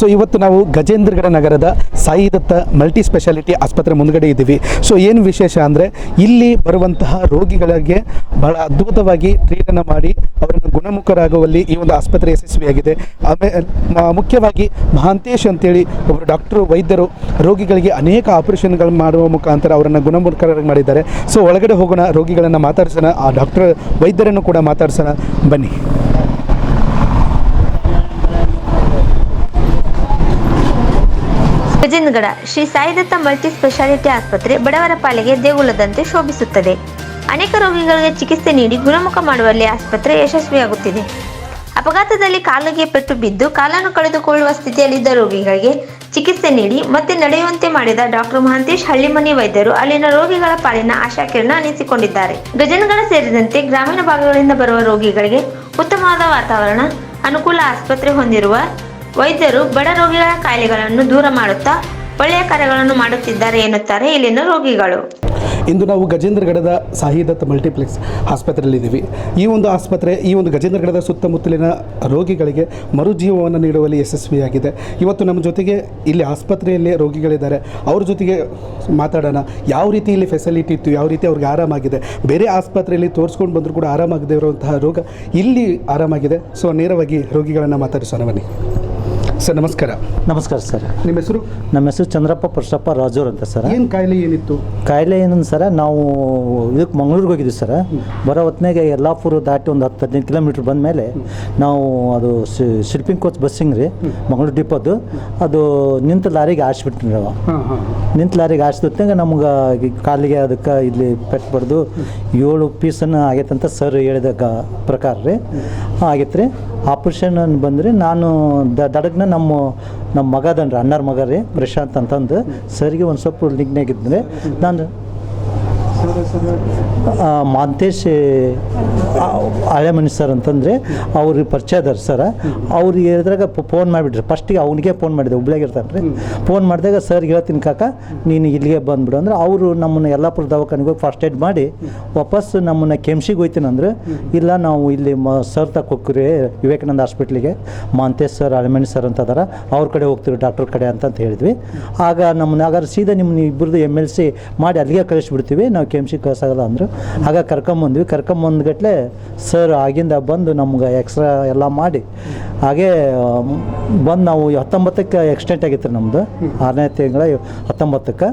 So ಇವತ್ತು ನಾವು ಗಜೇಂದ್ರಗಡ ನಗರದ ಸಾಯಿ ದತ್ತ ಮಲ್ಟಿ ಸ್ಪೆಷಾಲಿಟಿ ಆಸ್ಪತ್ರೆ ಮುಂದಗಡೆ ಇದ್ದೀವಿ. ಸೊ ಏನು ವಿಶೇಷ ಅಂದರೆ ಇಲ್ಲಿ ಬರುವಂತಹ ರೋಗಿಗಳಿಗೆ ಬಹಳ ಅದ್ಭುತವಾಗಿ ಟ್ರೀಟನ್ನು ಮಾಡಿ ಅವರನ್ನು ಗುಣಮುಖರಾಗುವಲ್ಲಿ ಈ ಒಂದು ಆಸ್ಪತ್ರೆ ಯಶಸ್ವಿಯಾಗಿದೆ. ಆಮೇಲೆ ಮುಖ್ಯವಾಗಿ ಮಹಾಂತೇಶ್ ಅಂತೇಳಿ ಒಬ್ಬರು ಡಾಕ್ಟರು ವೈದ್ಯರು ರೋಗಿಗಳಿಗೆ ಅನೇಕ ಆಪರೇಷನ್ಗಳು ಮಾಡುವ ಮುಖಾಂತರ ಅವರನ್ನು ಗುಣಮುಖರಾಗಿ ಮಾಡಿದ್ದಾರೆ. ಸೊ ಒಳಗಡೆ ಹೋಗೋಣ, ರೋಗಿಗಳನ್ನು ಮಾತಾಡ್ಸೋಣ, ಆ ಡಾಕ್ಟರ್ ವೈದ್ಯರನ್ನು ಕೂಡ ಮಾತಾಡ್ಸೋಣ. ಬನ್ನಿ. ಗಜೇಂದ್ರಗಡ ಶ್ರೀ ಸಾಯಿದತ್ತ ಮಲ್ಟಿ ಸ್ಪೆಷಾಲಿಟಿ ಆಸ್ಪತ್ರೆ ಬಡವರ ಪಾಲಿಗೆ ದೇಗುಲದಂತೆ ಶೋಭಿಸುತ್ತದೆ. ಅನೇಕ ರೋಗಿಗಳಿಗೆ ಚಿಕಿತ್ಸೆ ನೀಡಿ ಗುಣಮುಖ ಮಾಡುವಲ್ಲಿ ಆಸ್ಪತ್ರೆ ಯಶಸ್ವಿಯಾಗುತ್ತಿದೆ. ಅಪಘಾತದಲ್ಲಿ ಕಾಲಿಗೆ ಪೆಟ್ಟು ಬಿದ್ದು ಕಾಲನ್ನು ಕಳೆದುಕೊಳ್ಳುವ ಸ್ಥಿತಿಯಲ್ಲಿದ್ದ ರೋಗಿಗಳಿಗೆ ಚಿಕಿತ್ಸೆ ನೀಡಿ ಮತ್ತೆ ನಡೆಯುವಂತೆ ಮಾಡಿದ ಡಾಕ್ಟರ್ ಮಹಾಂತೇಶ್ ಹಳ್ಳಿಮನಿ ವೈದ್ಯರು ಅಲ್ಲಿನ ರೋಗಿಗಳ ಪಾಲಿನ ಆಶಾಕಿರಣ ಅನಿಸಿಕೊಂಡಿದ್ದಾರೆ. ಗಜನಗಳ ಸೇರಿದಂತೆ ಗ್ರಾಮೀಣ ಭಾಗಗಳಿಂದ ಬರುವ ರೋಗಿಗಳಿಗೆ ಉತ್ತಮವಾದ ವಾತಾವರಣ, ಅನುಕೂಲ ಆಸ್ಪತ್ರೆ ಹೊಂದಿರುವ ವೈದ್ಯರು ಬಡ ರೋಗಿಗಳ ಕಾಯಿಲೆಗಳನ್ನು ದೂರ ಮಾಡುತ್ತಾ ಒಳ್ಳೆಯ ಕಾರ್ಯಗಳನ್ನು ಮಾಡುತ್ತಿದ್ದಾರೆ ಎನ್ನುತ್ತಾರೆ ಇಲ್ಲಿನ ರೋಗಿಗಳು. ಇಂದು ನಾವು ಗಜೇಂದ್ರಗಡದ ಸಾಹಿದತ್ ಮಲ್ಟಿಪ್ಲೆಕ್ಸ್ ಆಸ್ಪತ್ರೆಯಲ್ಲಿದ್ದೀವಿ. ಈ ಒಂದು ಆಸ್ಪತ್ರೆ, ಈ ಒಂದು ಗಜೇಂದ್ರಗಡದ ಸುತ್ತಮುತ್ತಲಿನ ರೋಗಿಗಳಿಗೆ ಮರುಜೀವವನ್ನು ನೀಡುವಲ್ಲಿ ಯಶಸ್ವಿಯಾಗಿದೆ. ಇವತ್ತು ನಮ್ಮ ಜೊತೆಗೆ ಇಲ್ಲಿ ಆಸ್ಪತ್ರೆಯಲ್ಲಿ ರೋಗಿಗಳಿದ್ದಾರೆ. ಅವ್ರ ಜೊತೆಗೆ ಮಾತಾಡೋಣ. ಯಾವ ರೀತಿ ಇಲ್ಲಿ ಫೆಸಿಲಿಟಿ ಇತ್ತು, ಯಾವ ರೀತಿ ಅವ್ರಿಗೆ ಆರಾಮಾಗಿದೆ ಬೇರೆ ಆಸ್ಪತ್ರೆಯಲ್ಲಿ ತೋರಿಸ್ಕೊಂಡು ಬಂದರೂ ಕೂಡ ಆರಾಮಾಗದೇ ಇರುವಂತಹ ರೋಗ ಇಲ್ಲಿ ಆರಾಮಾಗಿದೆ. ಸೊ ನೇರವಾಗಿ ರೋಗಿಗಳನ್ನು ಮಾತಾಡಿಸೋಣ ಬನ್ನಿ. ಸರ್ ನಮಸ್ಕಾರ. ನಮಸ್ಕಾರ ಸರ್. ನಿಮ್ಮ ಹೆಸರು? ನಮ್ಮ ಹೆಸರು ಚಂದ್ರಪ್ಪ ಪುರುಷಪ್ಪ ರಾಜೂರ್ ಅಂತ ಸರ್. ಏನು ಕಾಯಿಲೆ ಏನಿತ್ತು? ಕಾಯಿಲೆ ಏನಂದ್ರೆ ಸರ ನಾವು ಇದಕ್ಕೆ ಮಂಗಳೂರಿಗೆ ಹೋಗಿದ್ವಿ ಸರ್. ಬರೋ ಹೊತ್ನಾಗೆ ಯಲ್ಲಾಪುರ ದಾಟಿ ಒಂದು ಹತ್ತು ಹದಿನೈದು ಕಿಲೋಮೀಟ್ರ್ ಬಂದ ಮೇಲೆ ನಾವು ಅದು ಶಿಲ್ಪಿಂಗ್ ಕೋಚ್ ಬಸ್ಸಿಂಗ್ ರೀ ಮಂಗಳೂರು ಡಿಪೋದು ಅದು ನಿಂತ ಲಾರಿಗೆ ಆಡ್ಸ್ಬಿಟ್ರಿ ನಾವು. ನಿಂತ ಲಾರಿಗೆ ಆಡ್ಸಿದ್ನಾಗ ನಮ್ಗೆ ಕಾಲಿಗೆ ಅದಕ್ಕೆ ಇಲ್ಲಿ ಪೆಟ್ ಬಡ್ದು ಏಳು ಪೀಸನ್ನು ಆಗೈತಂತ ಸರ್ ಹೇಳಿದ ಪ್ರಕಾರ ರೀ. ಆಗೈತೆ ರೀ. ಆಪ್ರೇಷನ್ ಬಂದರೆ ನಾನು ದಡಗ್ನ ನಮ್ಮ ನಮ್ಮ ಮಗದನ್ರಿ ಅಣ್ಣರ ಮಗ ರೀ ಪ್ರಶಾಂತ್ ಅಂತಂದು ಸರ್ಗೆ ಒಂದು ಸ್ವಲ್ಪ ಲಿಂಕ್ನಾಗಿದ್ದರೆ ನಾನು ಮಾಂತೇಶ್ ಹಳೆ ಮನುಷ್ಯ ಸರ್ ಅಂತಂದರೆ ಅವ್ರಿಗೆ ಪರಿಚಯ ಅದಾರ ಸರ್. ಅವ್ರಿಗೆ ಹೇಳಿದ್ರಾಗ ಫೋನ್ ಮಾಡಿಬಿಟ್ರಿ. ಫಸ್ಟಿಗೆ ಅವನಿಗೆ ಫೋನ್ ಮಾಡಿದೆ. ಹುಬ್ಳಿಯಾಗ ಇರ್ತಾನೆ ರೀ ಫೋನ್ ಮಾಡಿದಾಗ ಸರ್ ಹೇಳ್ತೀನಿ ಕಾಕ, ನೀನು ಇಲ್ಲಿಗೆ ಬಂದ್ಬಿಡು. ಅಂದ್ರೆ ಅವರು ನಮ್ಮನ್ನು ಯಲ್ಲಾಪುರ ದವಾಖಾನೆಗೆ ಹೋಗಿ ಫಸ್ಟ್ ಏಡ್ ಮಾಡಿ ವಾಪಸ್ ನಮ್ಮನ್ನು ಕೆಮ್ಸಿಗೆ ಹೋಯ್ತೀನಿ ಅಂದ್ರೆ, ಇಲ್ಲ ನಾವು ಇಲ್ಲಿ ಮ ಸರ್ ತಕ್ಕ ಹೋಗ್ತೀವಿ, ವಿವೇಕಾನಂದ ಹಾಸ್ಪಿಟ್ಲಿಗೆ. ಮಾಂತೇಶ್ ಸರ್ ಅಳಮಣಿ ಸರ್ ಅಂತ ಅದಾರ. ಅವ್ರ ಕಡೆ ಹೋಗ್ತೀವಿ ಡಾಕ್ಟರ್ ಕಡೆ ಅಂತ ಅಂತ ಹೇಳಿದ್ವಿ. ಆಗ ನಮ್ಮನ್ನ ಹಾಗಾದ್ರೆ ಸೀದಾ ನಿಮ್ಮನ್ನ ಇಬ್ಬರದು ಎಂ ಎಲ್ ಸಿ ಮಾಡಿ ಅಲ್ಲಿಗೆ ಕಳಿಸ್ಬಿಡ್ತೀವಿ. ನಾವು ಕೆ ಎಂ ಸಿ ಕಳ್ಸಾಗಲ್ಲ ಅಂದರು, ಆಗ ಕರ್ಕೊಂಬಂದ್ವಿ. ಕರ್ಕೊಂಬಂದ್ಗಟ್ಲೆ ಸರ್ ಆಗಿಂದ ಬಂದು ನಮ್ಗೆ ಎಕ್ಸ್ರಾ ಎಲ್ಲ ಮಾಡಿ. ಹಾಗೆ ಬಂದು ನಾವು ಹತ್ತೊಂಬತ್ತಕ್ಕೆ ಎಕ್ಸ್ಟೆಂಟ್ ಆಗಿತ್ತು ನಮ್ಮದು ಆರನೇ ತಿಂಗಳ ಹತ್ತೊಂಬತ್ತಕ್ಕೆ.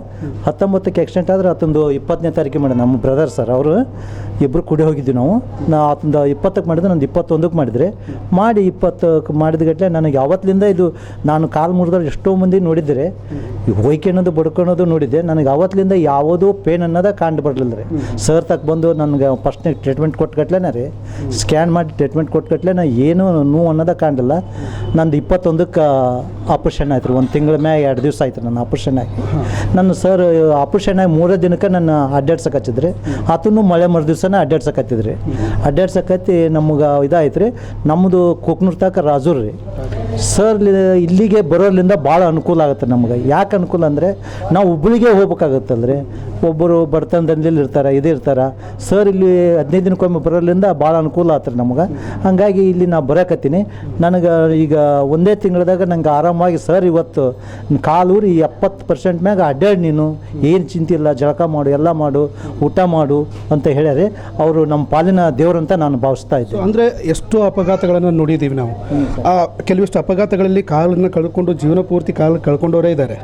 ಹತ್ತೊಂಬತ್ತಕ್ಕೆ ಎಕ್ಸ್ಟೆಂಟ್ ಆದರೆ ಹತ್ತೊಂದು ಇಪ್ಪತ್ತನೇ ತಾರೀಕು ಮಾಡಿ ನಮ್ಮ ಬ್ರದರ್ ಸರ್ ಅವರು. ಇಬ್ಬರು ಕುಡಿ ಹೋಗಿದ್ವಿ ನಾವು. ನಾ ಆತಂದ ಇಪ್ಪತ್ತಕ್ಕೆ ಮಾಡಿದ್ರೆ ನಂದು ಇಪ್ಪತ್ತೊಂದಕ್ಕೆ ಮಾಡಿದ್ರೆ. ಮಾಡಿ ಇಪ್ಪತ್ತಕ್ಕೆ ಮಾಡಿದ ಗಟ್ಟಲೆ ನನಗೆ ಯಾವತ್ತಿಂದ ಇದು ನಾನು ಕಾಲು ಮುರಿದ್ರೆ ಎಷ್ಟೋ ಮಂದಿ ನೋಡಿದರೆ ಅನ್ನೋದು ಬಡ್ಕೊಳೋದು ನೋಡಿದ್ದೆ ನನಗೆ ಅವತ್ತಿಂದ ಯಾವುದೂ ಪೇನ್ ಅನ್ನೋದ ಕಂಡು ಬರಲಿಲ್ಲ ರೀ ಸರ್ ತಕ್ಕ ಬಂದು ನನಗೆ ಫಸ್ಟ್ನೇ ಟ್ರೀಟ್ಮೆಂಟ್ ಕೊಟ್ಟುಗಟ್ಲೆನ ರೀ. ಸ್ಕ್ಯಾನ್ ಮಾಡಿ ಟ್ರೀಟ್ಮೆಂಟ್ ಕೊಟ್ಟುಗಟ್ಲೆ ನಾ ಏನು ನೋವು ಅನ್ನೋದ ಕಾಣಲಿಲ್ಲ ನಂದು ಇಪ್ಪತ್ತೊಂದಕ್ಕೆ ಆಪ್ರೇಷನ್ ಆಯ್ತು ರೀ. ಒಂದು ತಿಂಗಳ ಮ್ಯಾಗ ಎರಡು ದಿವಸ ಆಯ್ತು ನನ್ನ ಆಪ್ರೇಷನ್ ಆಗಿ. ನನ್ನ ಸರ್ ಆಪ್ರೇಷನ್ ಆಗಿ ಮೂರೇ ದಿನಕ್ಕೆ ನನ್ನ ಅಡ್ಡಾಡ್ಸಕ್ಕೆ ಹಚ್ಚಿದ್ರಿ ಆತನು ಮಳೆ ಮರು ದಿವ್ಸನ ಅಡ್ಡಾಡ್ಸಕ್ಕೆ ರೀ ಅಡ್ಡಾಡ್ಸಕತ್ತಿ ನಮ್ಗೆ ಇದಾಯ್ತು ರೀ ನಮ್ಮದು ಕೊಕ್ನೂರ್ ತಕ ರಾಜೂರ್ ರೀ. ಸರ್ ಇಲ್ಲಿಗೆ ಬರೋದ್ರಿಂದ ಭಾಳ ಅನುಕೂಲ ಆಗುತ್ತೆ ನಮ್ಗೆ. ಯಾಕೆ ಅನುಕೂಲ ಅಂದರೆ ನಾವು ಹುಬ್ಳಿಗೆ ಹೋಗ್ಬೇಕಾಗತ್ತಲ್ರಿ. ಒಬ್ಬರು ಬರ್ತಂದಲ್ಲಿ ಇರ್ತಾರೆ, ಇದು ಇರ್ತಾರೆ. ಸರ್ ಇಲ್ಲಿ ಹದಿನೈದು ದಿನಕ್ಕೊಮ್ಮೆ ಬರೋದ್ರಿಂದ ಭಾಳ ಅನುಕೂಲ ಆತ್ರಿ ನಮ್ಗೆ. ಹಂಗಾಗಿ ಇಲ್ಲಿ ನಾ ಬರಕತ್ತೀನಿ. ನನಗೆ ಈಗ ಒಂದೇ ತಿಂಗಳದಾಗ ನಂಗೆ ಆರಾಮಾಗಿ ಸರ್ ಇವತ್ತು ಕಾಲೂರಿ ಎಪ್ಪತ್ತು ಪರ್ಸೆಂಟ್ ಮ್ಯಾಗ ಅಡ್ಡಾಡಿ ನೀನು. ಏನು ಚಿಂತೆ ಇಲ್ಲ, ಜಳಕ ಮಾಡು, ಎಲ್ಲ ಮಾಡು, ಊಟ ಮಾಡು ಅಂತ ಹೇಳ್ಯಾರೆ. ಅವರು ನಮ್ಮ ಪಾಲಿನ ದೇವರಂತ ನಾನು ಭಾವಿಸ್ತಾ ಇದ್ದೆ ಅಂದರೆ ಎಷ್ಟು ಅಪಘಾತಗಳನ್ನು ನೋಡಿದ್ದೀವಿ ನಾವು. ಆ ಕೆಲವಿಷ್ಟು ಅಪಘಾತಗಳಲ್ಲಿ ಕಾಲನ್ನು ಕಳ್ಕೊಂಡು ಜೀವನ ಪೂರ್ತಿ ಕಾಲು ಕಳ್ಕೊಂಡವರೇ ಇದ್ದಾರೆ.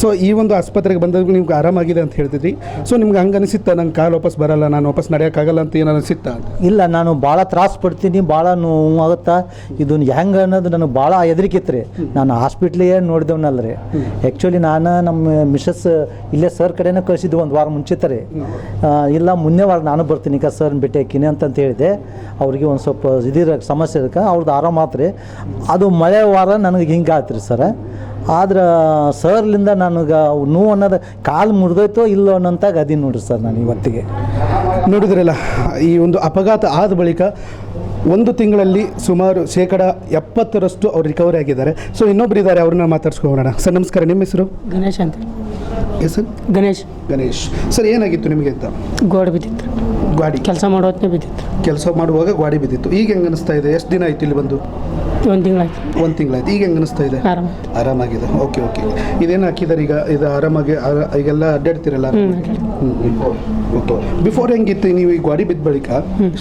ಸೊ ಈ ಒಂದು ಆಸ್ಪತ್ರೆಗೆ ಬಂದಾಗ ನಿಮ್ಗೆ ಆರಾಮಾಗಿದೆ ಅಂತ ಹೇಳ್ತಿದ್ರಿ. ಸೊ ನಿಮ್ಗೆ ಹಂಗೆ ಅನಿಸುತ್ತಾ? ನಂಗೆ ಕಾಲು ವಾಪಸ್ ಬರಲ್ಲ ನಾನು ವಾಪಸ್ ನಡೆಯೋಕ್ಕಾಗಲ್ಲ ಅಂತ ಏನು ಅನಿಸುತ್ತಾ? ಇಲ್ಲ ನಾನು ಭಾಳ ತ್ರಾಸ ಪಡ್ತೀನಿ ಭಾಳ ನೋವು ಆಗುತ್ತಾ? ಇದನ್ನು ಹೆಂಗೆ ಅನ್ನೋದು ನನಗೆ ಭಾಳ ಹೆದರಿಕೆ ರೀ ನಾನು ಹಾಸ್ಪಿಟ್ಲಿಗೆ ನೋಡಿದವನಲ್ಲ ರೀ ಆ್ಯಕ್ಚುಲಿ ನಾನು ನಮ್ಮ ಮಿಸಸ್ ಇಲ್ಲೇ ಸರ್ ಕಡೆನೇ ಕಳಿಸಿದ್ದು ಒಂದು ವಾರ ಮುಂಚಿತ ರೀ ಇಲ್ಲ ಮುಂದೆ ವಾರ ನಾನು ಬರ್ತೀನಿ. ಈಗ ಸರ್ನ ಭೇಟಿ ಹಾಕಿನಿ ಅಂತಂತ ಹೇಳಿದೆ. ಅವ್ರಿಗೆ ಒಂದು ಸ್ವಲ್ಪ ಇದಿರ ಸಮಸ್ಯೆ ಇರಕ್ಕೆ ಅವ್ರದ್ದು ಆರಾಮ ಆತ್ರಿ. ಅದು ಮಳೆ ವಾರ ನನಗೆ ಹಿಂಗೆ ಆತ್ರಿ ರೀ ಸರ. ಆದ್ರೆ ಸರ್ಲಿಂದ ನನಗೆ ನೋವು ಅನ್ನೋದು ಕಾಲು ಮುರಿದೋಯ್ತೋ ಇಲ್ಲೋ ಅನ್ನೋಂತಾಗ ಅದೀನಿ ನೋಡ್ರಿ ಸರ್ ನಾನು ಇವತ್ತಿಗೆ. ನೋಡಿದ್ರಲ್ಲ ಈ ಒಂದು ಅಪಘಾತ ಆದ ಬಳಿಕ ಒಂದು ತಿಂಗಳಲ್ಲಿ ಸುಮಾರು ಶೇಕಡ ಎಪ್ಪತ್ತರಷ್ಟು ಅವ್ರು ರಿಕವರಿ ಆಗಿದ್ದಾರೆ. ಸೊ ಇನ್ನೊಬ್ರು ಇದ್ದಾರೆ ಅವ್ರನ್ನ ಮಾತಾಡ್ಸ್ಕೊಳ್ಳೋಣ ಸರ್ ನಮಸ್ಕಾರ ನಿಮ್ಮ ಹೆಸರು? ಗಣೇಶ್ ಅಂತ. ಸರ್ ಗಣೇಶ್. ಗಣೇಶ್. ಸರ್ ಏನಾಗಿತ್ತು ನಿಮಗೆ ಅಂತ? ಗೋಡೆ ಬಿದ್ದಿತ್ತು. ಗಾಡಿ ಕೆಲಸ ಮಾಡೋ ಬಿದ್ದಿತ್ತು. ಕೆಲಸ ಮಾಡುವಾಗ ಗಾಡಿ ಬಿದ್ದಿತ್ತು. ಈಗ ಹೆಂಗೆ ಅನಿಸ್ತಾ ಇದೆ? ಎಷ್ಟು ದಿನ ಆಯ್ತು ಇಲ್ಲಿ ಬಂದು? ಒಂದು ತಿಂಗಳಾಯ್ತು. ಒಂದು ತಿಂಗಳಾಯ್ತು. ಈಗ ಹೆಂಗೆ ಅನಿಸ್ತಾ ಇದೆ? ಆರಾಮ. ಆರಾಮಾಗಿದೆ. ಓಕೆ ಓಕೆ ಇದೇನು ಹಾಕಿದ್ದಾರೆ ಈಗ? ಇದು ಆರಾಮಾಗಿ ಆರ- ಈಗೆಲ್ಲ ಅಡ್ಡಾಡ್ತಿರಲ್ಲ? ಓಕೆ ಬಿಫೋರ್ ಹೆಂಗಿತ್ತು? ನೀವು ಈ ಗಾಡಿ ಬಿದ್ದ ಬಳಿಕ?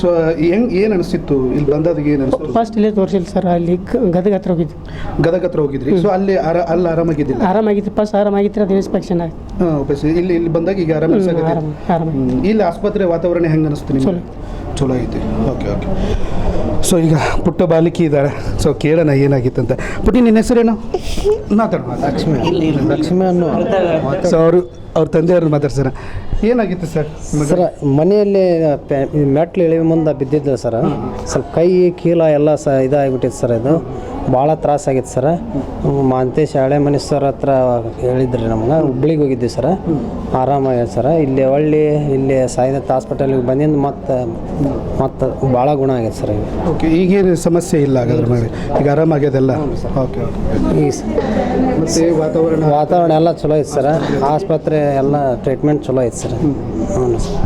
ಸೊ ಹೆಂಗ್ ಏನು ಅನಿಸ್ತಿತ್ತು? ಇಲ್ಲಿ ಬಂದಾದಾಗ ಏನು ಅನಿಸ್ತು ಫಸ್ಟ್ ಇಲ್ಲೇ ತೋರಿಸಿಲ್ಲ ಸರ್ ಅಲ್ಲಿ ಗ- ಗದಗ ಹತ್ರ ಹೋಗಿದ್ವಿ. ಗದಗ ಹತ್ರ ಹೋಗಿದ್ರಿ. ಸೊ ಅಲ್ಲಿ ಆರ ಅಲ್ಲಿ ಆರಾಮಾಗಿದ್ದಿಲ್ಲ? ಆರಾಮಾಗಿತ್ತು. ಫಸ್ಟ್ ಆರಾಮಾಗಿತ್ತು ಅದು ಇನ್ಸ್ಪೆಕ್ಷನ್ ಆಯ್ತು. ಹಾಂ ವಾಪಸ್. ಇಲ್ಲಿ ಇಲ್ಲಿ ಬಂದಾಗ ಈಗ ಆರಾಮ ಹ್ಮ್, ಆರಾಮ ಆರಾಮ. ಇಲ್ಲಿ ಆಸ್ಪತ್ರೆ ವಾತಾವರಣ ಹೆಂಗೆ ಅನಿಸ್ತು ನಿಮ್ಗೆ? ಚಲೋ. ಚಲೋ ಐತಿ. ಓಕೆ ಓಕೆ ಸೊ ಈಗ ಪುಟ್ಟ ಬಾಲಿಕಿ ಇದ್ದಾರೆ. ಸೊ ಕೇಳೋಣ ಏನಾಗಿತ್ತಂತ ಅಂತ. ಪುಟ್ಟಿ ನಿನ್ನ ಹೆಸರೇನು? ಮಾತಾಡೋಣ ಲಕ್ಷ್ಮಿ. ಲಕ್ಷ್ಮಿ ಅನ್ನೋ ಸೊ ಅವರು ಅವ್ರ ತಂದೆಯವ್ರನ್ನ ಮಾತಾಡ್ಸಾರ ಏನಾಗಿತ್ತು ಸರ್? ಸರ ಮನೆಯಲ್ಲಿ ಮೆಟ್ಲು ಇಳಿವ ಮುಂದೆ ಬಿದ್ದಿದ್ದೆ ಸರ್. ಸ್ವಲ್ಪ ಕೈ ಕೀಲ ಎಲ್ಲ ಸ ಇದಾಗಿಬಿಟ್ಟಿತ್ತು ಸರ್ ಇದು. ಭಾಳ ತ್ರಾಸಾಗಿತ್ತು ಸರ್. ಮಾಂತೇಶ್ ಹಳೆ ಮನೆ ಸರ್ ಹತ್ರ ಹೇಳಿದ್ರಿ ನಮ್ಗೆ ಹುಬ್ಳಿಗೆ ಹೋಗಿದ್ವಿ ಸರ್. ಆರಾಮಾಗಿ ಸರ್. ಇಲ್ಲಿ ಒಳ್ಳೆ ಇಲ್ಲಿ ಸಾಯಿನಾಥ್ ಹಾಸ್ಪಿಟಲ್ಗೆ ಬಂದಿದ್ದು ಮತ್ತೆ ಮತ್ತೆ ಭಾಳ ಗುಣ ಆಗೈತೆ ಸರ್ ಈಗ ಓಕೆ ಈಗೇನು ಸಮಸ್ಯೆ ಇಲ್ಲ ಹಾಗಾದ್ರೆ ಈಗ ಆರಾಮಾಗ್ಯದೆಲ್ಲ ಓಕೆ ಓಕೆ ಈ ಸ- ಮತ್ತೆ ವಾತಾವರಣ? ವಾತಾವರಣ ಎಲ್ಲ ಚಲೋ ಐತೆ ಸರ್. ಆಸ್ಪತ್ರೆ ಎಲ್ಲ ಟ್ರೀಟ್ಮೆಂಟ್ ಚಲೋ ಐತೆ ಸರ್. ಹ್ಞೂ ಸರ್.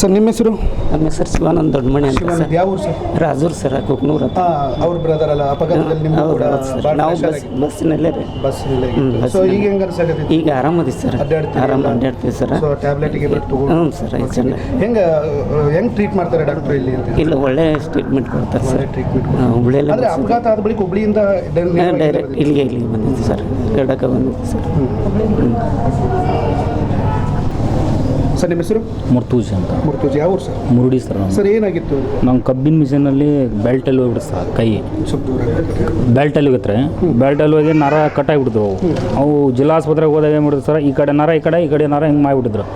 ಸರ್ ನಿಮ್ಮ ಹೆಸರು? ನಮ್ಮ ಹೆಸರು ಶಿವಾನಂದ ದೊಡ್ಡಮಣಿ ಅಂತ ಸರ್. ಯಾವ ಊರು ಸರ್? ರಾಜೂರ್ ಸರ್ ಕುಕ್ನೂರ್ ಅಂತ. ಅವ್ರ ಬ್ರದರ್ ಅಲ್ಲ ಅಪಘಾತದಲ್ಲಿ ನಿಮ್ಮ ಹೌದು ಕೂಡ ಹೌದು ಸರ್. ನಾವು ಬಸ್ ಬಸ್ಸಿನಲ್ಲೇ ರೀ. ಬಸ್ ಹ್ಮ್, ಸೊ ಈಗ ಹೆಂಗ ಸರ್ ಈಗ ಆರಾಮದಿ ಸರ್. ಅಡ್ಡಾಡ್ತೀವಿ ಆರಾಮ? ಅಡ್ಡಾಡ್ತೀವಿ ಸರ್. ಸೊ ಟ್ಯಾಬ್ಲೆಟ್ಗೆ ಬಿಟ್ಟು ತಗೊಂಡು? ಸರ್ ಐದು ಜನ. ಹೆಂಗೆ ಹೆಂಗೆ ಟ್ರೀಟ್ ಮಾಡ್ತಾರೆ ಡಾಕ್ಟರ್ ಇಲ್ಲಿ ಅಂತ? ಇಲ್ಲ ಒಳ್ಳೆ ಟ್ರೀಟ್ಮೆಂಟ್ ಕೊಡ್ತಾರೆ ಸರ್. ಟ್ರೀಟ್ಮೆಂಟ್ ಹಾಂ, ಹುಬ್ಳಿಯಲ್ಲೇ ಅಂದ್ರೆ ಅಪಘಾತ ಆದ ಬಳಿಕ ಹುಬ್ಳಿಯಿಂದ ಡೈರೆಕ್ಟ್ ಇಲ್ಲಿಗೆ ಇಲ್ಲಿಗೆ ಬಂದಿದ್ದು ಸರ್. ಗಡಕ ಬಂದಿದ್ದು ಸರ್. ಸರ್ ನಿಮ್ಮ ಹೆಸರು? ಮುರ್ತೂಜ್ ಅಂತ. ಮುರ್ತೂಜ್. ಯಾವ ಸರ್? ಮುರುಡಿ ಸರ್ ಸರ್ ಏನಾಗಿತ್ತು? ನಾವು ಕಬ್ಬಿನ ಮಿಷನಲ್ಲಿ ಬೆಲ್ಟಲ್ಲಿ ಹೋಗ್ಬಿಡ್ತು ಸರ್ ಕೈ. ಸ್ವಲ್ಪ ದೂರ. ಬೆಲ್ಟಲ್ಲಿ ಹೋಗತ್ರೆ. ಬೆಲ್ಟಲ್ಲಿ ಹೋಗಿ ನರ ಕಟ್ಟಾಗ್ಬಿಟ್ಟಿದ್ರು ಅವು ಅವು ಜಿಲ್ಲಾ ಆಸ್ಪತ್ರೆಗೆ ಹೋದಾಗ ಏನ್ಬಿಡ್ತು ಸರ್ ಈ ಕಡೆ ನರ ಈ ಕಡೆ ಈ ಕಡೆ ನರ ಹಿಂಗೆ ಮಾಡಿಬಿಟ್ಟಿದ್ರು.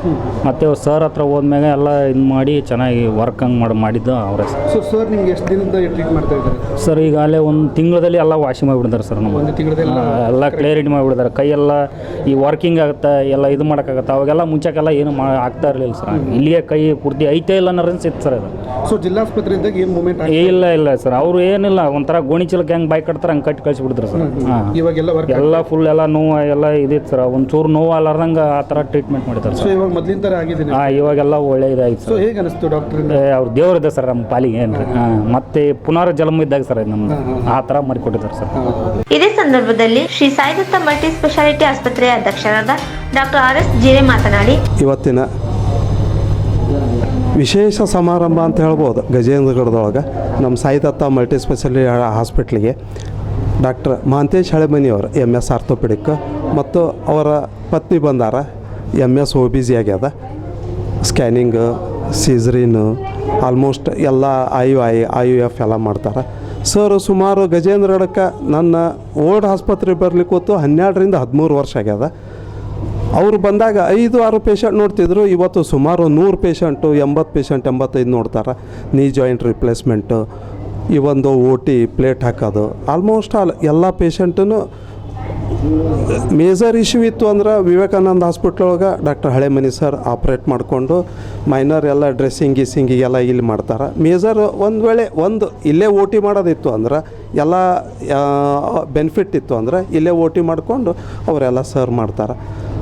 ಮತ್ತೆ ಸರ್ ಹತ್ರ ಹೋದ್ಮೇಲೆ ಎಲ್ಲ ಇದು ಮಾಡಿ ಚೆನ್ನಾಗಿ ವರ್ಕ್ ಹಂಗೆ ಮಾಡಿ ಮಾಡಿದ್ದು ಅವರೇ ಸರ್. ಸೊ ಸರ್ ನಿಮ್ಗೆ ಎಷ್ಟು ದಿನದಿಂದ ಟ್ರೀಟ್ ಮಾಡ್ತಾ ಇದ್ದಾರೆ? ಸರ್ ಈಗ ಅಲ್ಲೇ ಒಂದು ತಿಂಗಳಲ್ಲಿ ಎಲ್ಲ ವಾಶಿ ಮಾಡಿಬಿಡ್ತಾರೆ ಸರ್ ನಮ್ಮ ಒಂದು ತಿಂಗಳದೆಲ್ಲ ಎಲ್ಲ ಕ್ಲಿಯರಿಟಿ ಮಾಡಿಬಿಡ್ತಾರೆ ಕೈಯೆಲ್ಲ ಈ ವರ್ಕಿಂಗ್ ಆಗುತ್ತೆ ಎಲ್ಲ ಇದು ಮಾಡೋಕ್ಕಾಗತ್ತೆ. ಅವಾಗೆಲ್ಲ ಮುಂಚೆಗೆಲ್ಲ ಏನು ಮಾ ಆಗ್ತಾ ಇರಲಿಲ್ಲ ಸರ್. ಇಲ್ಲಿಗೆ ಕೈ ಪೂರ್ತಿ ಐತೆ ಇಲ್ಲ ಅನ್ನೋ ಇತ್ತು ಸರ್ ಅದು. ಸೊ ಜಿಲ್ಲಾಸ್ಪತ್ರೆಯಿಂದ ಏನು ಮೂಮೆಂಟ್ ಇಲ್ಲ ಇಲ್ಲ ಸರ್. ಅವರು ಏನಿಲ್ಲ ಒಂಥರ ಗೋಣಿ ಚೀಲಕ್ಕೆ ಹೆಂಗೆ ಬಾಯ್ ಕಟ್ತಾರೆ ಹಂಗೆ ಕಟ್ಟಿ ಕಳಿಸ್ಬಿಡ್ತಾರೆ ಸರ್. ಹಾಂ. ಇವಾಗೆಲ್ಲ ವರ್ಕ್ ಎಲ್ಲ ಫುಲ್ ಎಲ್ಲ ನೋವು ಎಲ್ಲ ಇದಿತ್ತು ಸರ್. ಒಂಚೂರು ನೋವು ಅಲ್ಲಾರ್ದಂಗೆ ಆ ಥರ ಟ್ರೀಟ್ಮೆಂಟ್ ಮಾಡಿದ್ದಾರೆ ಸೊ ಸರ್. ಇವಾಗ ಮೊದಲಿನ ಥರ ಆಗಿದೆ ಹಾಂ ಇವಾಗೆಲ್ಲ ಒಳ್ಳೆ ಇದಾಯ್ತು ಸೊ ಸರ್. ಹೇಗೆ ಅನಿಸ್ತು ಡಾಕ್ಟರ್ ಏ, ಅವ್ರ ದೇವ್ರಿದೆ ಸರ್ ನಮ್ಮ ಪಾಲಿಗೆ ಏನು ರೀ ಮತ್ತೆ ಪುನರ್ ಜನ್ಮ ಇದ್ದಾಗ ಸರ್ ಇದು ನಮ್ದು. ಆ ಥರ ಮಾಡಿಕೊಟ್ಟಿದ್ದಾರೆ ಸರ್. ಇದೇ ಸಂದರ್ಭದಲ್ಲಿ ಶ್ರೀ ಸಾಯಿದತ್ತ ಮಲ್ಟಿ ಸ್ಪೆಷಾಲಿಟಿ ಆಸ್ಪತ್ರೆಯ ಅಧ್ಯಕ್ಷರಾದ ಡಾಕ್ಟರ್ ಆರ್ ಎಸ್ ಜಿರೆ ಮಾತನಾಡಿ ಇವತ್ತಿನ ವಿಶೇಷ ಸಮಾರಂಭ ಅಂತ ಹೇಳ್ಬೋದು. ಗಜೇಂದ್ರಗಢದೊಳಗೆ ನಮ್ಮ ಸಾಯಿದತ್ತ ಮಲ್ಟಿ ಸ್ಪೆಷಾಲಿಟಿ ಹಾಸ್ಪಿಟ್ಲಿಗೆ ಡಾಕ್ಟರ್ ಮಹಂತೇಶ್ ಹಳೆಮನಿಯವರು ಎಂ ಎಸ್ ಆರ್ಥೋಪೆಡಿಕ್ ಮತ್ತು ಅವರ ಪತ್ನಿ ಬಂದಾರ M S O B G ಆಗ್ಯದ. ಸ್ಕ್ಯಾನಿಂಗ್ ಸೀಸರಿನ್ ಆಲ್ಮೋಸ್ಟ್ ಎಲ್ಲ I I I U F ಎಲ್ಲ ಮಾಡ್ತಾರೆ. ಸರ್ ಸುಮಾರು ಗಜೇಂದ್ರಗಢಕ್ಕೆ ನನ್ನ ಓಲ್ಡ್ ಆಸ್ಪತ್ರೆ ಬರ್ಲಿಕ್ಕೆ ಹೊತ್ತು ಹನ್ನೆರಡರಿಂದ ಹದಿಮೂರು ವರ್ಷ ಆಗ್ಯದ. ಅವರು ಬಂದಾಗ ಐದು, ಆರು ಪೇಷಂಟ್ ನೋಡ್ತಿದ್ರು. ಇವತ್ತು ಸುಮಾರು ನೂರು ಪೇಷಂಟು ಎಂಬತ್ತು ಪೇಷಂಟ್ ಎಂಬತ್ತೈದು ನೋಡ್ತಾರೆ. ನೀ ಜಾಯಿಂಟ್ ರಿಪ್ಲೇಸ್ಮೆಂಟು ಈ ಒಂದು ಓ ಟಿ ಪ್ಲೇಟ್ ಹಾಕೋದು. ಆಲ್ಮೋಸ್ಟ್ ಆಲ್ ಎಲ್ಲ ಪೇಷಂಟನ್ನು ಮೇಜರ್ ಇಶ್ಯೂ ಇತ್ತು ಅಂದ್ರೆ ವಿವೇಕಾನಂದ ಹಾಸ್ಪಿಟ್ಲ್ ಒಳಗೆ ಡಾಕ್ಟರ್ ಹಳೆಮನಿ ಸರ್ ಆಪ್ರೇಟ್ ಮಾಡಿಕೊಂಡು ಮೈನರ್ ಎಲ್ಲ ಡ್ರೆಸ್ಸಿಂಗ್ ಗಿಸ್ಸಿಂಗಿಗೆಲ್ಲ ಇಲ್ಲಿ ಮಾಡ್ತಾರೆ. ಮೇಜರ್ ಒಂದು ವೇಳೆ ಒಂದು ಇಲ್ಲೇ ಓ ಟಿ ಮಾಡೋದಿತ್ತು ಅಂದ್ರೆ ಎಲ್ಲ ಬೆನಿಫಿಟ್ ಇತ್ತು ಅಂದ್ರೆ ಇಲ್ಲೇ ಓ ಟಿ ಮಾಡಿಕೊಂಡು ಅವರೆಲ್ಲ ಸರ್ವ್ ಮಾಡ್ತಾರೆ.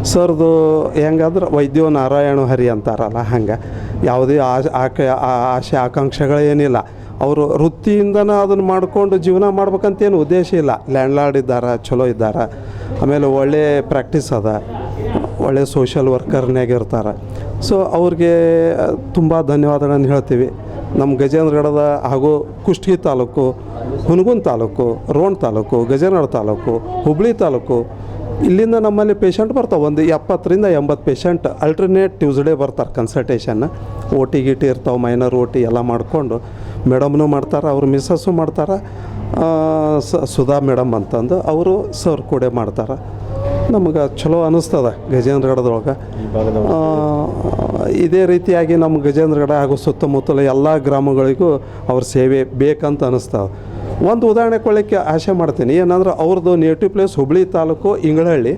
ಸರ್ದು ಹೆಂಗಂದ್ರೆ ವೈದ್ಯೋ ನಾರಾಯಣ ಹರಿ ಅಂತಾರಲ್ಲ ಹಂಗೆ. ಯಾವುದೇ ಆಶೆ, ಆಕೆ, ಆ- ಆಸೆ ಆಕಾಂಕ್ಷೆಗಳೇನಿಲ್ಲ ಅವರು ವೃತ್ತಿಯಿಂದನೇ ಅದನ್ನು ಮಾಡಿಕೊಂಡು ಜೀವನ ಮಾಡ್ಬೇಕಂತೇನು ಉದ್ದೇಶ ಇಲ್ಲ. ಲ್ಯಾಂಡ್ ಲಾರ್ಡ್ ಇದ್ದಾರೆ ಚಲೋ ಇದ್ದಾರೆ. ಆಮೇಲೆ ಒಳ್ಳೆ ಪ್ರಾಕ್ಟೀಸ್ ಅದ. ಒಳ್ಳೆ ಸೋಷಿಯಲ್ ಇರ್ತಾರೆ. ಸೊ ಅವ್ರಿಗೆ ತುಂಬ ಧನ್ಯವಾದಗಳನ್ನು ಹೇಳ್ತೀವಿ. ನಮ್ಮ ಗಜೇಂದ್ರಗಡದ ಹಾಗೂ ಕುಷ್ಟಗಿ ತಾಲೂಕು, ಹುನಗುನ್ ತಾಲೂಕು, ರೋಣ ತಾಲೂಕು ಗಜೇನಗಡ ತಾಲೂಕು, ಹುಬ್ಳಿ ತಾಲೂಕು ಇಲ್ಲಿಂದ ನಮ್ಮಲ್ಲಿ ಪೇಷಂಟ್ ಬರ್ತಾವೆ. ಒಂದು ಎಪ್ಪತ್ತರಿಂದ ಎಂಬತ್ತು ಪೇಷಂಟ್ ಅಲ್ಟರ್ನೇಟ್ ಟ್ಯೂಸ್ಡೇ ಬರ್ತಾರೆ ಕನ್ಸಲ್ಟೇಷನ್ ಓ ಟಿ ಗಿಟಿ ಇರ್ತಾವೆ ಮೈನರ್ ಓ ಟಿ ಎಲ್ಲ ಮಾಡಿಕೊಂಡು ಮೇಡಮ್ನು ಮಾಡ್ತಾರೆ ಅವ್ರ ಮಿಸ್ಸಸ್ಸು ಮಾಡ್ತಾರೆ. ಸ ಸುಧಾ ಮೇಡಮ್ ಅಂತಂದು ಅವರು ಸರ್ ಕೂಡ ಮಾಡ್ತಾರೆ. ನಮಗೆ ಚಲೋ ಅನ್ನಿಸ್ತದೆ ಗಜೇಂದ್ರಗಢದೊಳಗೆ. ಇದೇ ರೀತಿಯಾಗಿ ನಮ್ಮ ಗಜೇಂದ್ರಗಢ ಹಾಗೂ ಸುತ್ತಮುತ್ತಲ ಎಲ್ಲ ಗ್ರಾಮಗಳಿಗೂ ಅವ್ರ ಸೇವೆ ಬೇಕಂತ ಅನ್ನಿಸ್ತದೆ ಒಂದು ಉದಾಹರಣೆ ಕೊಡಲಿಕ್ಕೆ ಆಸೆ ಮಾಡ್ತೀನಿ. ಏನಂದ್ರೆ ಅವ್ರದ್ದು native place Hubli taluk Ingalahalli.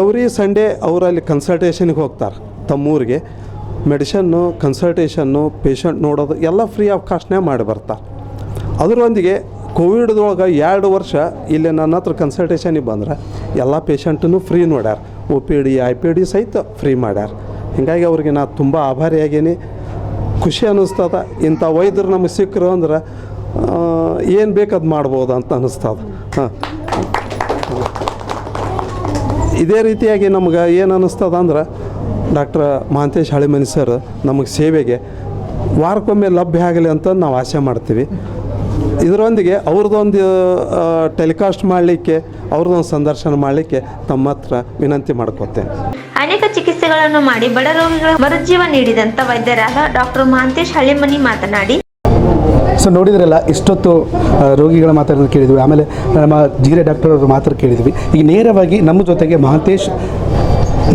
Every Sunday ಅವರಲ್ಲಿ ಕನ್ಸಲ್ಟೇಷನ್ಗೆ ಹೋಗ್ತಾರೆ ತಮ್ಮೂರಿಗೆ. ಮೆಡಿಷನ್ನು ಕನ್ಸಲ್ಟೇಷನ್ನು ಪೇಷಂಟ್ ನೋಡೋದು ಎಲ್ಲ ಫ್ರೀ ಆಫ್ ಕಾಸ್ಟ್ನೇ ಮಾಡಿ ಬರ್ತಾರೆ. ಅದರೊಂದಿಗೆ ಕೋವಿಡ್ದೊಳಗೆ ಎರಡು ವರ್ಷ ಇಲ್ಲಿ ನನ್ನ ಹತ್ರ ಕನ್ಸಲ್ಟೇಷನಿಗೆ ಬಂದ್ರೆ ಎಲ್ಲ ಪೇಷಂಟನ್ನು free ನೋಡ್ಯಾರ. O P D I P D ಸಹಿತ ಫ್ರೀ ಮಾಡ್ಯಾರ. ಹೀಗಾಗಿ ಅವ್ರಿಗೆ ನಾನು ತುಂಬ ಆಭಾರಿಯಾಗೀನಿ. ಖುಷಿ ಅನ್ನಿಸ್ತದ. ಇಂಥ ವೈದ್ಯರು ನಮಗೆ ಸಿಕ್ಕರು ಅಂದ್ರೆ ಏನು ಬೇಕು ಅದು ಮಾಡ್ಬೋದು ಅಂತ ಅನ್ನಿಸ್ತದೆ. ಹಾಂ. ಇದೇ ರೀತಿಯಾಗಿ ನಮ್ಗೆ ಏನು ಅನ್ನಿಸ್ತದ ಅಂದ್ರೆ, ಡಾಕ್ಟರ್ ಮಹಾಂತೇಶ್ ಹಳಿಮನಿ ಸರ್ ನಮಗೆ ಸೇವೆಗೆ ವಾರಕ್ಕೊಮ್ಮೆ ಲಭ್ಯ ಆಗಲಿ ಅಂತ ನಾವು ಆಸೆ ಮಾಡ್ತೀವಿ. ಇದರೊಂದಿಗೆ ಅವ್ರದ್ದೊಂದು ಟೆಲಿಕಾಸ್ಟ್ ಮಾಡಲಿಕ್ಕೆ ಅವ್ರದ್ದೊಂದು ಸಂದರ್ಶನ ಮಾಡಲಿಕ್ಕೆ ತಮ್ಮ ಹತ್ರ ವಿನಂತಿ ಮಾಡ್ಕೊತೇನೆ. ಅನೇಕ ಚಿಕಿತ್ಸೆಗಳನ್ನು ಮಾಡಿ ಬಡ ರೋಗಿಗಳ ಮರುಜೀವ ನೀಡಿದಂಥ ವೈದ್ಯರಾದ ಡಾಕ್ಟರ್ ಮಹಾಂತೇಶ್ ಹಳಿಮನಿ ಮಾತನಾಡಿ ಸೊ ನೋಡಿದ್ರಲ್ಲ ಇಷ್ಟೊತ್ತು ರೋಗಿಗಳ ಮಾತಾಡೋದು ಕೇಳಿದ್ವಿ. ಆಮೇಲೆ ನಮ್ಮ ಜೀರೆ ಡಾಕ್ಟರ್ ಅವರು ಮಾತ್ರ ಕೇಳಿದ್ವಿ. ಈಗ ನೇರವಾಗಿ ನಮ್ಮ ಜೊತೆಗೆ ಮಹಂತೇಶ್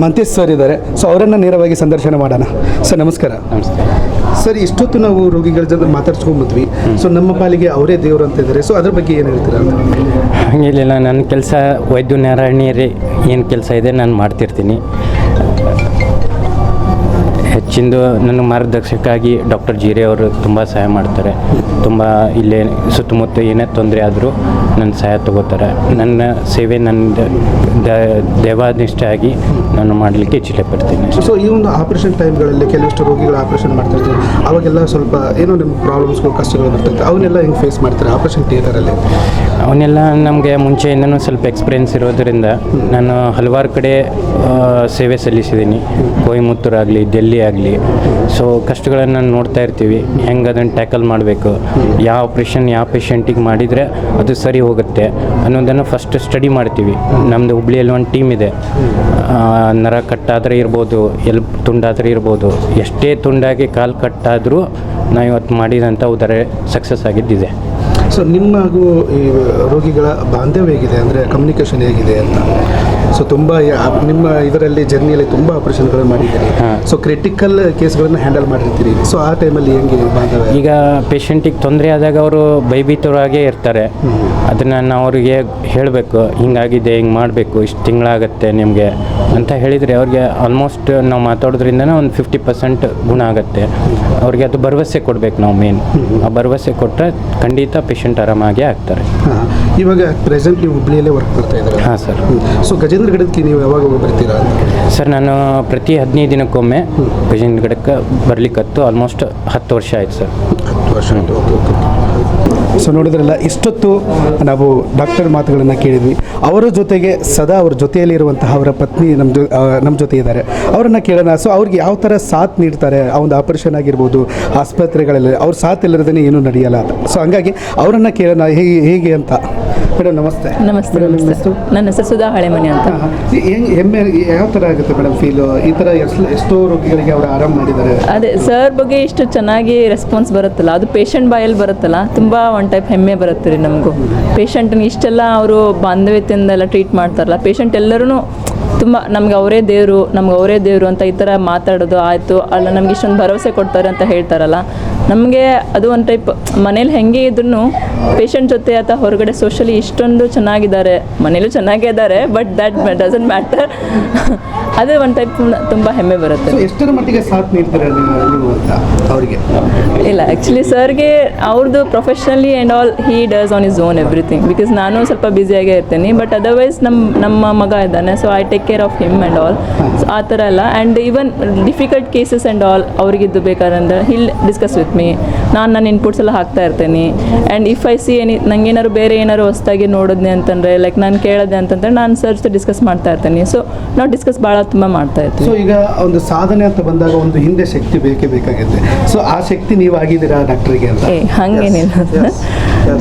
ಮಹಂತೇಶ್ ಸರ್ ಇದ್ದಾರೆ. ಸೊ ಅವರನ್ನು ನೇರವಾಗಿ ಸಂದರ್ಶನ ಮಾಡೋಣ. ಸರ್ ನಮಸ್ಕಾರ. ಸರ್ ಇಷ್ಟೊತ್ತು ನಾವು ರೋಗಿಗಳ ಜೊತೆ ಮಾತಾಡ್ಸ್ಕೊಂಡ್ಬಿದ್ವಿ ಸೊ ನಮ್ಮ ಪಾಲಿಗೆ ಅವರೇ ದೇವರು ಅಂತ ಇದ್ದಾರೆ. ಸೊ ಅದ್ರ ಬಗ್ಗೆ ಏನು ಹೇಳ್ತೀರಾ? ಹಂಗಿಲ್ಲ ನನ್ನ ಕೆಲಸ ವೈದ್ಯ ನಾರಾಯಣಿಯರೇ ಏನು ಕೆಲಸ ಇದೆ ನಾನು ಮಾಡ್ತಿರ್ತೀನಿ. ಹೆಚ್ಚಿಂದು ನನ್ನ ಮಾರ್ಗದರ್ಶಕ್ಕಾಗಿ ಡಾಕ್ಟರ್ ಜೀರೆ ಅವರು ತುಂಬ ಸಹಾಯ ಮಾಡ್ತಾರೆ. ತುಂಬ ಇಲ್ಲೇ ಸುತ್ತಮುತ್ತ ಏನೇ ತೊಂದರೆ ಆದರೂ ನನ್ನ ಸಹಾಯ ತಗೋತಾರೆ. ನನ್ನ ಸೇವೆ ನನ್ನ ದ- ದೇವಾನಿಷ್ಠೆ ಆಗಿ ನಾನು ಮಾಡಲಿಕ್ಕೆ ಇಚ್ಛೆ ಪಡ್ತೀನಿ. ಸೊ ಈ ಒಂದು ಆಪರೇಷನ್ ಟೈಮ್ಗಳಲ್ಲಿ ಕೆಲವಷ್ಟು ರೋಗಿಗಳು ಆಪರೇಷನ್ ಮಾಡ್ತಿರ್ತಾರೆ ಅವಾಗೆಲ್ಲ ಸ್ವಲ್ಪ ಏನೋ ನಿಮ್ಮ ಪ್ರಾಬ್ಲಮ್ಸ್ಗಳು ಕಷ್ಟಗಳು ಬರ್ತಿರ್ತಾರೆ ಅವನ್ನೆಲ್ಲ ಹೆಂಗೆ ಫೇಸ್ ಮಾಡ್ತಾರೆ? ಆಪರೇಷನ್ ಥಿಯೇಟರಲ್ಲಿ ಅವನ್ನೆಲ್ಲ ನಮಗೆ ಮುಂಚೆಯಿಂದನೂ ಸ್ವಲ್ಪ ಎಕ್ಸ್ಪೀರಿಯೆನ್ಸ್ ಇರೋದರಿಂದ ನಾನು ಹಲವಾರು ಕಡೆ ಸೇವೆ ಸಲ್ಲಿಸಿದ್ದೀನಿ. ಕೊಯಮತ್ತೂರು ಆಗಲಿ ಡೆಲ್ಲಿ ಆಗಲಿ ಸೊ ಕಷ್ಟಗಳನ್ನು ನಾನು ನೋಡ್ತಾ ಇರ್ತೀವಿ. ಹೆಂಗೆ ಅದನ್ನು ಟ್ಯಾಕಲ್ ಮಾಡಬೇಕು? ಯಾವ ಆಪ್ರೇಷನ್ ಯಾವ ಪೇಷಂಟಿಗೆ ಮಾಡಿದರೆ ಅದು ಸರಿ ಹೋಗುತ್ತೆ ಅನ್ನೋದನ್ನು ಫಸ್ಟ್ ಸ್ಟಡಿ ಮಾಡ್ತೀವಿ. ನಮ್ಮದು ಹುಬ್ಳಿಯಲ್ಲಿ ಒಂದು ಟೀಮ್ ಇದೆ. ನರ ಕಟ್ಟಾದರೆ ಇರ್ಬೋದು, ಎಲ್ ತುಂಡಾದರೆ ಇರ್ಬೋದು. ಎಷ್ಟೇ ತುಂಡಾಗಿ ಕಾಲು ಕಟ್ಟಾದರೂ ನಾವು ಇವತ್ತು ಮಾಡಿದಂಥ ಉದರ ಸಕ್ಸಸ್ ಆಗಿದ್ದಿದೆ. ಸೊ ನಿಮ್ಮ ಹಾಗೂ ಈ ರೋಗಿಗಳ ಬಾಂಧವ್ಯ ಹೇಗಿದೆ ಅಂದರೆ ಕಮ್ಯುನಿಕೇಷನ್ ಹೇಗಿದೆ ಅಂತ? ಸೊ ತುಂಬ ನಿಮ್ಮ ಇದರಲ್ಲಿ ಜರ್ನಿಯಲ್ಲಿ ತುಂಬ ಆಪರೇಷನ್ಗಳನ್ನು ಮಾಡಿದ್ದೀರಿ. ಸೊ ಕ್ರಿಟಿಕಲ್ ಕೇಸ್ಗಳನ್ನು ಹ್ಯಾಂಡಲ್ ಮಾಡಿರ್ತೀರಿ. ಸೊ ಆ ಟೈಮಲ್ಲಿ ಹೆಂಗೆ ಬಾಂಧವ್ಯ? ಈಗ ಪೇಷಂಟಿಗೆ ತೊಂದರೆ ಆದಾಗ ಅವರು ಭಯಭೀತರಾಗೇ ಇರ್ತಾರೆ. ಅದನ್ನು ನಾವು ಅವರಿಗೆ ಹೇಳಬೇಕು ಹಿಂಗಾಗಿದೆ ಹಿಂಗೆ ಮಾಡಬೇಕು ಇಷ್ಟು ತಿಂಗಳಾಗತ್ತೆ ನಿಮಗೆ ಅಂತ ಹೇಳಿದರೆ ಅವ್ರಿಗೆ ಆಲ್ಮೋಸ್ಟ್ ನಾವು ಮಾತಾಡೋದ್ರಿಂದನೇ ಒಂದು ಫಿಫ್ಟಿ ಪರ್ಸೆಂಟ್ ಗುಣ ಆಗುತ್ತೆ. ಅವ್ರಿಗೆ ಅದು ಭರವಸೆ ಕೊಡಬೇಕು ನಾವು ಮೇನ್ ಆ ಭರವಸೆ ಕೊಟ್ಟರೆ ಖಂಡಿತ ಪೇಷಂಟ್ ಆರಾಮಾಗಿ ಆಗ್ತಾರೆ. ಇವಾಗ ಪ್ರೆಸೆಂಟ್ ನೀವು ಹುಬ್ಳಿಯಲ್ಲೇ ವರ್ಕ್ ಮಾಡ್ತಾ ಇದ್ದಾರೆ? ಹಾಂ ಸರ್ ಸೊ ಗಜೇಂದ್ರ ಗಡಕ್ಕೆ ನೀವು ಯಾವಾಗ ಬರ್ತೀರಾ ಸರ್ ನಾನು ಪ್ರತಿ ಹದಿನೈದು ದಿನಕ್ಕೊಮ್ಮೆ ಗಜೇಂದ್ರ ಗಿಡಕ್ಕೆ ಬರ್ಲಿಕ್ಕತ್ತು ಆಲ್ಮೋಸ್ಟ್ ಹತ್ತು ವರ್ಷ ಆಯ್ತು ಸರ್. ಹತ್ತು ವರ್ಷ ಆಯ್ತು. Okay, okay, okay. ಸೊ ನೋಡಿದ್ರಲ್ಲ ಇಷ್ಟೊತ್ತು ನಾವು ಡಾಕ್ಟರ್ ಮಾತುಗಳನ್ನು ಕೇಳಿದ್ವಿ. ಅವರ ಜೊತೆಗೆ ಸದಾ ಅವ್ರ ಜೊತೆಯಲ್ಲಿರುವಂತಹ ಅವರ ಪತ್ನಿ ನಮ್ಮ ಜೊ ನಮ್ಮ ಜೊತೆ ಇದ್ದಾರೆ. ಅವರನ್ನು ಕೇಳೋಣ. ಸೊ ಅವ್ರಿಗೆ ಯಾವ ಥರ ಸಾಥ್ ನೀಡ್ತಾರೆ? ಆ ಒಂದು ಆಪರೇಷನ್ ಆಗಿರ್ಬೋದು ಆಸ್ಪತ್ರೆಗಳಲ್ಲಿ ಅವ್ರ ಸಾಥ್ ಇಲ್ಲದೇ ಏನೂ ನಡೆಯಲ್ಲ ಅಂತ. ಸೊ ಹಂಗಾಗಿ ಅವರನ್ನು ಕೇಳೋಣ. ಹೇಗೆ ಹೇಗೆ ಅಂತ? ಮೇಡಮ್ ನಮಸ್ತೆ. ನಮಸ್ತೆ ನನ್ನ ಹೆಸರು ಸುಧಾ ಹಳೆಮನೆ ಅಂತ. ಹಾಂ, ಹಾಂ. ಹೆಮ್ಮೆ ಯಾವ ಥರ ಆಗುತ್ತೆ ಮೇಡಮ್ ಫೀಲು ಈ ಥರ ಎಷ್ಟ್- ಎಷ್ಟೋ ರೋಗಿಗಳಿಗೆ ಅವರು ಆರಾಮ ಮಾಡಿದ್ದಾರೆ. ಅದೇ ಸರ್ ಬಗ್ಗೆ ಇಷ್ಟು ಚೆನ್ನಾಗಿ ರೆಸ್ಪಾನ್ಸ್ ಬರುತ್ತಲ್ಲ. ಅದು ಪೇಷಂಟ್ ಬಾಯಲ್ಲಿ ಬರುತ್ತಲ್ಲ. ತುಂಬ ಒನ್ ಟೈಪ್ ಹೆಮ್ಮೆ ಬರುತ್ತೆ ರೀ ನಮಗೂ. ಪೇಷಂಟ್ನ ಇಷ್ಟೆಲ್ಲ ಅವರು ಬಾಂಧವ್ಯತೆಯಿಂದ ಎಲ್ಲ ಟ್ರೀಟ್ ಮಾಡ್ತಾರಲ್ಲ. ಪೇಷಂಟ್ ಎಲ್ಲರೂ ತುಂಬ ನಮ್ಗೆ ಅವರೇ ದೇವರು ನಮ್ಗೆ ಅವರೇ ದೇವರು ಅಂತ ಈ ಥರ ಮಾತಾಡೋದು ಆಯಿತು. ಅಲ್ಲ ನಮ್ಗೆ ಇಷ್ಟೊಂದು ಭರವಸೆ ಕೊಡ್ತಾರೆ ಅಂತ ಹೇಳ್ತಾರಲ್ಲ. ನಮಗೆ ಅದು ಒಂದು ಟೈಪ್ ಮನೇಲಿ ಹೆಂಗೆ ಇದ್ರೂ ಪೇಷಂಟ್ ಜೊತೆ ಅಥವಾ ಹೊರಗಡೆ ಸೋಷಲಿ ಇಷ್ಟೊಂದು ಚೆನ್ನಾಗಿದ್ದಾರೆ ಮನೇಲೂ ಚೆನ್ನಾಗೇ ಇದ್ದಾರೆ ಬಟ್ ದ್ಯಾಟ್ ಡಸಂಟ್ ಮ್ಯಾಟರ್ ಅದು ಒಂದು ಟೈಪ್ ತುಂಬ ಹೆಮ್ಮೆ ಬರುತ್ತೆ. ಎಷ್ಟರ ಮಟ್ಟಿಗೆ ಸಾಥ್ ನೀಡ್ತಾರೆ ಅವರಿಗೆ? ಇಲ್ಲ ಆ್ಯಕ್ಚುಲಿ ಸರ್ಗೆ ಅವ್ರದ್ದು professionally and all he does on his own everything because ನಾನು ಸ್ವಲ್ಪ ಬ್ಯುಸಿಯಾಗೇ ಇರ್ತೀನಿ ಬಟ್ ಅದರ್ವೈಸ್ ನಮ್ಮ ನಮ್ಮ ಮಗ ಇದ್ದಾನೆ so I take care of him and all so ಆ ಥರ ಎಲ್ಲ. And even difficult cases and all ಅವ್ರಿಗಿದ್ದು ಬೇಕಾದ್ರೆ ಹಿಲ್ ಡಿಸ್ಕಸ್ ವಿತ್ ಮೀ ನಾನು ನನ್ನ ಇನ್ಪುಟ್ಸ್ ಎಲ್ಲ ಹಾಕ್ತಾ ಇರ್ತೀನಿ. And if I see any ನಂಗೆ ಏನಾದ್ರು ಬೇರೆ ಏನಾದ್ರು ಹೊಸ್ದಾಗಿ ನೋಡಿದ್ನೆ ಅಂತಂದರೆ ಲೈಕ್ ನಾನು ಕೇಳಿದೆ ಅಂತಂದರೆ ನಾನು ಸರ್ ಜೊತೆ ಡಿಸ್ಕಸ್ ಮಾಡ್ತಾ ಇರ್ತೀನಿ. ಸೊ ನಾವು ಡಿಸ್ಕಸ್ ಭಾಳ ತುಂಬ ಮಾಡ್ತಾ ಇರ್ತೀವಿ. ಸೊ ಈಗ ಒಂದು ಸಾಧನೆ ಅಂತ ಬಂದಾಗ ಒಂದು ಹಿಂದೆ ಶಕ್ತಿ ಬೇಕೇ ಬೇಕಾಗುತ್ತೆ. ಸೊ ಆ ಶಕ್ತಿ ನೀವು ಆಗಿದ್ದೀರಾ ಡಾಕ್ಟ್ರಿಗೆ ಅಂತ? ಏ ಹಂಗೇನಿಲ್ಲ.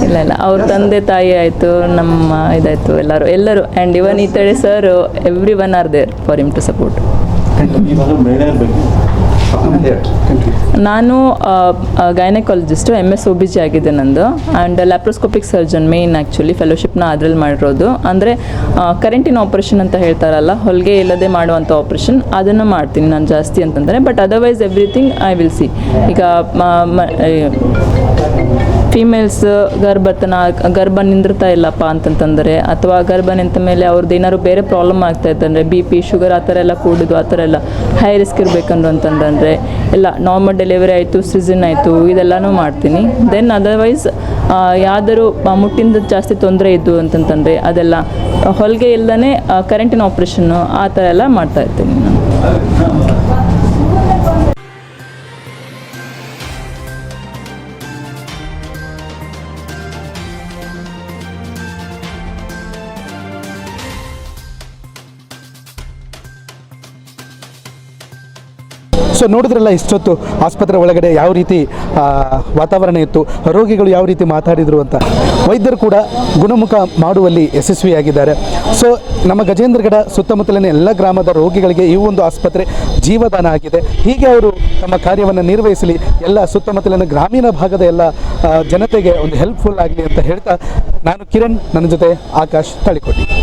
ಇಲ್ಲ ಇಲ್ಲ. ಅವ್ರ ತಂದೆ ತಾಯಿ ಆಯಿತು ನಮ್ಮ ಇದಾಯಿತು ಎಲ್ಲರೂ ಎಲ್ಲರೂ. ಆ್ಯಂಡ್ ಇವನ್ ಈ ತಡೆ sir everyone are there for him to support ನಾನು gynaecologist M S O B G ಆಗಿದೆ ನಂದು and laparoscopic surgeon main actually ಫೆಲೋಶಿಪ್ನ ಅದರಲ್ಲಿ ಮಾಡಿರೋದು. ಅಂದರೆ ಕರೆಂಟಿನ ಆಪ್ರೇಷನ್ ಅಂತ ಹೇಳ್ತಾರಲ್ಲ, ಹೊಲಿಗೆ ಇಲ್ಲದೆ ಮಾಡುವಂಥ ಆಪ್ರೇಷನ್ ಅದನ್ನು ಮಾಡ್ತೀನಿ ನಾನು ಜಾಸ್ತಿ ಅಂತಂದರೆ but otherwise everything I will see ಈಗ ಫೀಮೇಲ್ಸ್ ಗರ್ಭತನ, ಗರ್ಭ ನಿಂದಿರ್ತಾ ಇಲ್ಲಪ್ಪ ಅಂತಂತಂದರೆ, ಅಥವಾ ಗರ್ಭ ನಿಂತ ಮೇಲೆ ಅವ್ರದ್ದು ಏನಾದ್ರು ಬೇರೆ ಪ್ರಾಬ್ಲಮ್ ಆಗ್ತಾ ಇತ್ತಂದರೆ ಬಿ ಪಿ ಶುಗರ್ ಆ ಥರ ಎಲ್ಲ ಕೂಡಿದ್ದು ಆ ಥರ ಎಲ್ಲ ಹೈ ರಿಸ್ಕ್ ಇರಬೇಕಂದ್ರೆ ಅಂತಂದರೆ ಎಲ್ಲ ನಾರ್ಮಲ್ ಡೆಲಿವರಿ ಆಯಿತು ಸೀಸನ್ ಆಯಿತು, ಇದೆಲ್ಲನೂ ಮಾಡ್ತೀನಿ. ದೆನ್ ಅದರ್ವೈಸ್ ಯಾವ್ದಾದ್ರು ಮುಟ್ಟಿಂದ ಜಾಸ್ತಿ ತೊಂದರೆ ಇದ್ದು ಅಂತಂತಂದರೆ ಅದೆಲ್ಲ ಹೊಲಿಗೆ ಇಲ್ಲದೇ ಕರೆಂಟಿನ ಆಪ್ರೇಷನ್ನು ಆ ಥರ ಎಲ್ಲ ಮಾಡ್ತಾ ಇರ್ತೀನಿ ನಾನು. ಸೊ ನೋಡಿದ್ರಲ್ಲ ಇಷ್ಟೊತ್ತು ಆಸ್ಪತ್ರೆ ಒಳಗಡೆ ಯಾವ ರೀತಿ ವಾತಾವರಣ ಇತ್ತು, ರೋಗಿಗಳು ಯಾವ ರೀತಿ ಮಾತಾಡಿದರು ಅಂತ. ವೈದ್ಯರು ಕೂಡ ಗುಣಮುಖ ಮಾಡುವಲ್ಲಿ ಯಶಸ್ವಿಯಾಗಿದ್ದಾರೆ. ಸೊ ನಮ್ಮ ಗಜೇಂದ್ರಗಡ ಸುತ್ತಮುತ್ತಲಿನ ಎಲ್ಲ ಗ್ರಾಮದ ರೋಗಿಗಳಿಗೆ ಈ ಒಂದು ಆಸ್ಪತ್ರೆ ಜೀವದಾನ ಆಗಿದೆ. ಹೀಗೆ ಅವರು ತಮ್ಮ ಕಾರ್ಯವನ್ನು ನಿರ್ವಹಿಸಲಿ, ಎಲ್ಲ ಸುತ್ತಮುತ್ತಲಿನ ಗ್ರಾಮೀಣ ಭಾಗದ ಎಲ್ಲ ಜನತೆಗೆ ಒಂದು ಹೆಲ್ಪ್ಫುಲ್ ಆಗಲಿ ಅಂತ ಹೇಳ್ತಾ ನಾನು ಕಿರಣ್, ನನ್ನ ಜೊತೆ ಆಕಾಶ್ ತಳಿಕೊಟ್ಟಿ